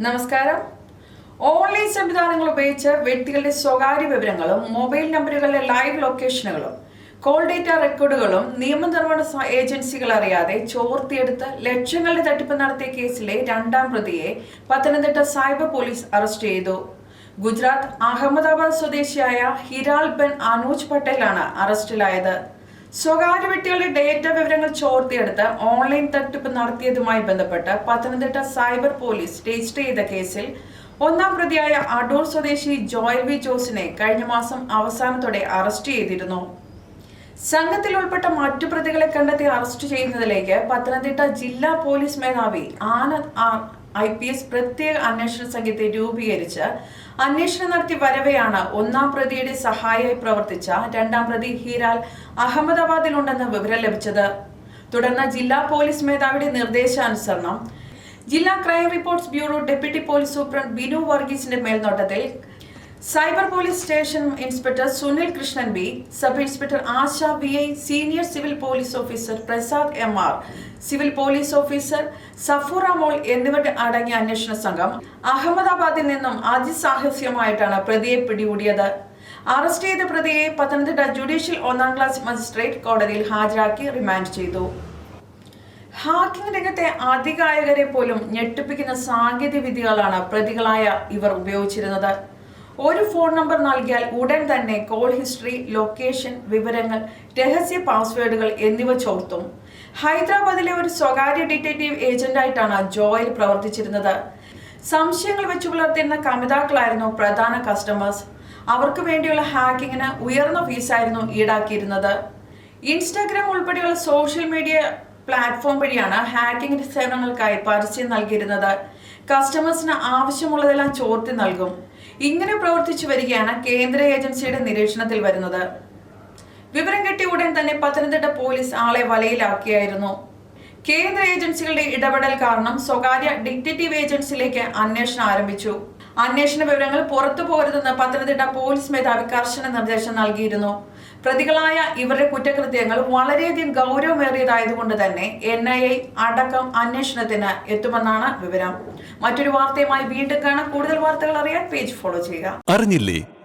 നമസ്കാരം. ഓൺലൈൻ സംവിധാനങ്ങൾ ഉപയോഗിച്ച് വ്യക്തികളുടെ സ്വകാര്യ വിവരങ്ങളും മൊബൈൽ നമ്പറുകളിലെ ലൈവ് ലൊക്കേഷനുകളും കോൾ ഡേറ്റ റെക്കോർഡുകളും നിയമനിർവഹണ സ- ഏജൻസികൾ അറിയാതെ ചോർത്തിയെടുത്ത് ലക്ഷങ്ങളുടെ തട്ടിപ്പ് നടത്തിയ കേസിലെ രണ്ടാം പ്രതിയെ പത്തനംതിട്ട സൈബർ പോലീസ് അറസ്റ്റ് ചെയ്തു. ഗുജറാത്ത് അഹമ്മദാബാദ് സ്വദേശിയായ ഹിരാൽ ബെൻ അനൂജ് പട്ടേലാണ് അറസ്റ്റിലായത്. സ്വകാര്യ വ്യക്തികളുടെ ഡേറ്റ വിവരങ്ങൾ ചോർത്തിയെടുത്ത് ഓൺലൈൻ തട്ടിപ്പ് നടത്തിയതുമായി ബന്ധപ്പെട്ട് പത്തനംതിട്ട സൈബർ പോലീസ് രജിസ്റ്റർ ചെയ്ത കേസിൽ ഒന്നാം പ്രതിയായ അടൂർ സ്വദേശി ജോയൽ വി ജോസിനെ കഴിഞ്ഞ മാസം അവസാനത്തോടെ അറസ്റ്റ് ചെയ്തിരുന്നു. സംഘത്തിൽ ഉൾപ്പെട്ട മറ്റു പ്രതികളെ കണ്ടെത്തി അറസ്റ്റ് ചെയ്യുന്നതിലേക്ക് പത്തനംതിട്ട ജില്ലാ പോലീസ് മേധാവി Anand R I P S പ്രത്യേക അന്വേഷണ സംഘത്തെ രൂപീകരിച്ച് അന്വേഷണം നടത്തി വരവെയാണ് ഒന്നാം പ്രതിയുടെ സഹായിയായി പ്രവർത്തിച്ച രണ്ടാം പ്രതി ഹീരാൽ അഹമ്മദാബാദിലുണ്ടെന്ന് വിവരം ലഭിച്ചത്. തുടർന്ന് ജില്ലാ പോലീസ് മേധാവിയുടെ നിർദ്ദേശാനുസരണം ജില്ലാ crime reports bureau deputy police superintendent Binu വർഗീസിന്റെ മേൽനോട്ടത്തിൽ cyber police station inspector Sunil Krishnan B sub inspector Asha V I senior civil police officer Prasad M R civil police officer Safura Mol എന്നിവരുടെ അടങ്ങിയ അന്വേഷണ സംഘം അഹമ്മദാബാദിൽ നിന്നും അതിസാഹസ്യമായിട്ടാണ് പ്രതിയെ പിടികൂടിയത്. അറസ്റ്റ് ചെയ്ത പ്രതിയെ പത്തനംതിട്ട ജുഡീഷ്യൽ ഒന്നാം ക്ലാസ് മജിസ്ട്രേറ്റ് കോടതിയിൽ ഹാജരാക്കി റിമാൻഡ് ചെയ്തു. ഹാക്കിംഗ് രംഗത്തെ അധികായകരെ പോലും ഞെട്ടിപ്പിക്കുന്ന സാങ്കേതിക വിദ്യകളാണ് പ്രതികളായ ഇവർ ഉപയോഗിച്ചിരുന്നത്. ഒരു ഫോൺ നമ്പർ നൽകിയാൽ ഉടൻ തന്നെ കോൾ ഹിസ്റ്ററി ലൊക്കേഷൻ വിവരങ്ങൾ രഹസ്യ പാസ്വേഡുകൾ എന്നിവ ചോർത്തും. ഹൈദരാബാദിലെ ഒരു സ്വകാര്യ ഡിറ്റക്റ്റീവ് ഏജന്റായിട്ടാണ് ജോയൽ പ്രവർത്തിച്ചിരുന്നത്. സംശയങ്ങൾ വെച്ചു പുലർത്തിയിരുന്ന കമിതാക്കളായിരുന്നു പ്രധാന കസ്റ്റമേഴ്സ്. അവർക്ക് വേണ്ടിയുള്ള ഹാക്കിങ്ങിന് ഉയർന്ന ഫീസായിരുന്നു ഈടാക്കിയിരുന്നത്. ഇൻസ്റ്റാഗ്രാം ഉൾപ്പെടെയുള്ള സോഷ്യൽ മീഡിയ പ്ലാറ്റ്ഫോം വഴിയാണ് ഹാക്കിംഗ് സേവനങ്ങൾക്കായി പരസ്യം നൽകിയിരുന്നത്. കസ്റ്റമേഴ്സിന് ആവശ്യമുള്ളതെല്ലാം ചോർത്തി നൽകും. ഇങ്ങനെ പ്രവർത്തിച്ചു വരികയാണ് കേന്ദ്ര ഏജൻസിയുടെ നിരീക്ഷണത്തിൽ വരുന്നത്. വിവരം കിട്ടിയ ഉടൻ തന്നെ പത്തനംതിട്ട പോലീസ് ആളെ വലയിലാക്കിയായിരുന്നു. കേന്ദ്ര ഏജൻസികളുടെ ഇടപെടൽ കാരണം സ്വകാര്യ ഡിറ്റക്റ്റീവ് ഏജൻസിയിലേക്ക് അന്വേഷണം ആരംഭിച്ചു. അന്വേഷണ വിവരങ്ങൾ പുറത്തു പോരുതെന്ന് പത്തനംതിട്ട പോലീസ് മേധാവി കർശന നിർദ്ദേശം നൽകിയിരുന്നു. പ്രതികളായ ഇവരുടെ കുറ്റകൃത്യങ്ങൾ വളരെയധികം ഗൗരവമേറിയതായതുകൊണ്ട് തന്നെ എൻ ഐ എ അടക്കം അന്വേഷണത്തിന് എത്തുമെന്നാണ് വിവരം. മറ്റൊരു വാർത്തയുമായി വീണ്ടും കാണാം. കൂടുതൽ വാർത്തകൾ അറിയാൻ പേജ് ഫോളോ ചെയ്യുക. അറിഞ്ഞില്ലേ?